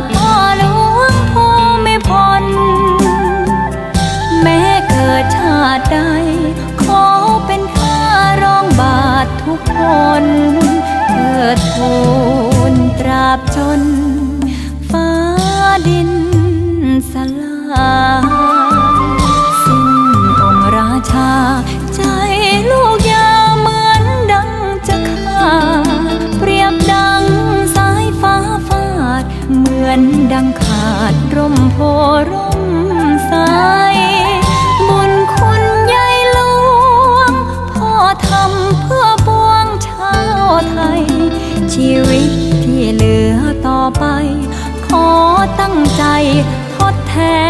ดพ่อหลวงภูมิพล แม้เกิดชาใด ขอเป็นข้ารองบาททุกคนเกิดทูลตราบจน ฟ้าดินสลาย นดังขาดร่มโพร่มสาบุญคุณยายหลวงพ่อทำเพื่อบวงชาวไทย ชีวิตที่เหลือต่อไป ขอตั้งใจทดแทน